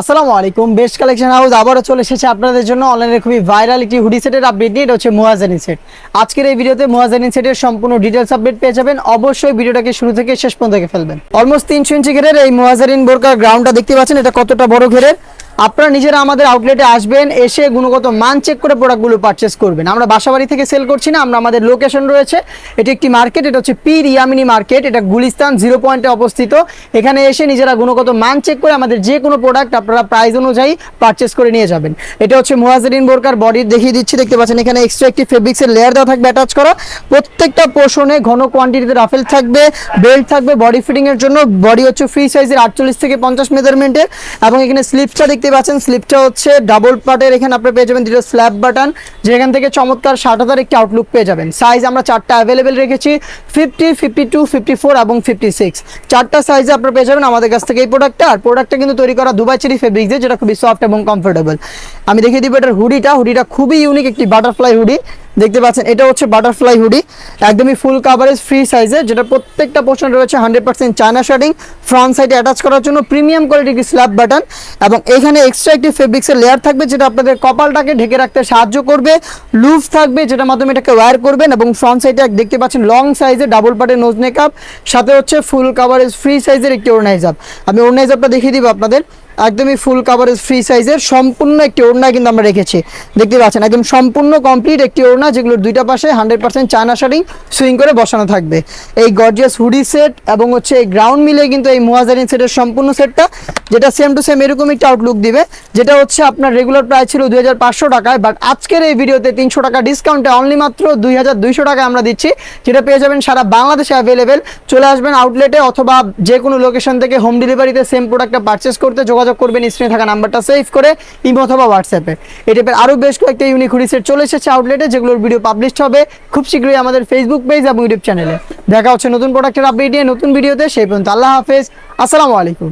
আসসালামু আলাইকুম। Best collection house আবারও চলে এসেছে আপনাদের জন্য। অনলাইনে খুবই ভাইরাল একটি হুডি সেটের আপডেট নিয়ে, এটা হচ্ছে মোয়াজানি সেট আজকের এই ভিডিওতে মোয়াজানি সেটের সম্পূর্ণ ডিটেলস আপডেট পেয়ে যাবেন। অবশ্যই ভিডিওটাকে শুরু থেকে শেষ পর্যন্ত ফেলবেন। অলমোস্ট তিনশো ইঞ্চি ঘেরের এই মোয়াজারিন বোরকার গ্রাউন্ডটা দেখতে পাচ্ছেন, এটা কতটা বড় ঘেরের? আপনারা নিজেরা আমাদের আউটলেটে আসবেন, এসে গুণগত মান চেক করে প্রোডাক্টগুলো পারচেস করবেন। আমরা বাসাবাড়ি থেকে সেল করছি না, আমরা আমাদের লোকেশন রয়েছে। এটি একটি মার্কেট এটা হচ্ছে পীর ইয়ামিনী মার্কেট এটা গুলিস্তান জিরো পয়েন্টে অবস্থিত। এখানে এসে নিজেরা গুণগত মান চেক করে আমাদের যে কোনো প্রোডাক্ট আপনারা প্রাইস অনুযায়ী পারচেস করে নিয়ে যাবেন। এটা হচ্ছে মোহাজরিন বোরকার বডি দেখিয়ে দিচ্ছি, দেখতে পাচ্ছেন, এখানে এক্সট্রা একটি ফেব্রিক্সের লেয়ার দেওয়া থাকবে অ্যাটাচ করা। প্রত্যেকটা পোর্শনে ঘন কোয়ান্টিটিতে রাফেল থাকবে বেল্ট থাকবে বডি ফিটিংয়ের জন্য। বডি হচ্ছে ফ্রি সাইজের আটচল্লিশ থেকে পঞ্চাশ মেজারমেন্টের এবং এখানে স্লিপটা দেখতে পাচ্ছেন স্লিপটা হচ্ছে ডাবল পার্টের এখানে আপনি পেয়ে যাবেন দুটো স্ল্যাব বাটন যেখান থেকে চমৎকার ষাট হাজার একটি আউটলুক পেয়ে যাবেন। সাইজ আমরা চারটা অ্যাভেলেবেল রেখেছি fifty fifty two fifty four এবং ফিফটি সিক্স চারটা সাইজে আপনারা পেয়ে যাবেন আমাদের কাছ থেকে এই প্রোডাক্টটা আর প্রোডাক্টটা কিন্তু তৈরি করা দুবাই চেরি ফেব্রিক দিয়ে, যেটা খুবই সফট এবং কমফোর্টেবল আমি দেখিয়ে দিব এটার হুডিটা হুডিটা খুবই ইউনিক একটি বাটারফ্লাই হুডি দেখতে পাচ্ছেন, এটা হচ্ছে বাটারফ্লাই হুডি একদমই ফুল কাভারেজ ফ্রি সাইজে যেটা প্রত্যেকটা পোর্শন রয়েছে hundred percent China shirting front সাইডে অ্যাটাচ করার জন্য প্রিমিয়াম কোয়ালিটি একটি স্ল্যাব বাটন এবং এখানে এক্সট্রা একটি ফেব্রিক্সের লেয়ার থাকবে যেটা আপনাদের কপালটাকে ঢেকে রাখতে সাহায্য করবে লুজ থাকবে যেটার মাধ্যমে এটাকে ওয়্যার করবেন এবং ফ্রন্ট সাইডে দেখতে পাচ্ছেন লং সাইজে ডাবল পার্টের নোজ মেকআপ সাথে হচ্ছে ফুল কাভারেজ ফ্রি সাইজের একটি ওড়নাইজাব আমি ওড়নাইজাবটা দেখিয়ে দিব আপনাদের। একদমই ফুল কাভারেজ ফ্রি সাইজের সম্পূর্ণ একটি ওড়না কিন্তু আমরা রেখেছি। দেখতে পাচ্ছেন, একদম সম্পূর্ণ কমপ্লিট একটি ওড়না, যেগুলোর দুইটা পাশে hundred percent China sari sewing করে বসানো থাকবে। এই গর্জিয়াস হুডি সেট এবং হচ্ছে এই গ্রাউন্ড মিলে কিন্তু এই মুহাজারিন সেটের সম্পূর্ণ সেটটা যেটা সেম টু সেম এরকম একটা আউটলুক দিবে। যেটা হচ্ছে আপনার রেগুলার প্রাইস ছিল দুই হাজার পাঁচশো টাকায় বাট আজকের এই ভিডিওতে তিনশো টাকা ডিসকাউন্টে অনলি মাত্র দুই হাজার দুইশো টাকায় আমরা দিচ্ছি, যেটা পেয়ে যাবেন সারা বাংলাদেশে অ্যাভেলেবেল চলে আসবেন আউটলেটে অথবা যে কোনো লোকেশন থেকে হোম ডেলিভারিতে সেম প্রোডাক্টটা পারচেস করতে যোগাযোগ করবেন, স্ক্রিনে থাকা নাম্বারটা সেভ করে ইমো অথবা হোয়াটসঅ্যাপে। এই টাইপের আরও বেশ কয়েকটা ইউনিক হুডিসেট চলে এসেছে আউটলেটে যেগুলোর ভিডিও পাবলিশ হবে খুব শীঘ্রই আমাদের ফেসবুক পেজ এবং ইউটিউব চ্যানেলে দেখা হচ্ছে নতুন প্রোডাক্টের আপডেট নিয়ে নতুন ভিডিওতে সেই পর্যন্ত আল্লাহ হাফেজ। আসসালামু আলাইকুম।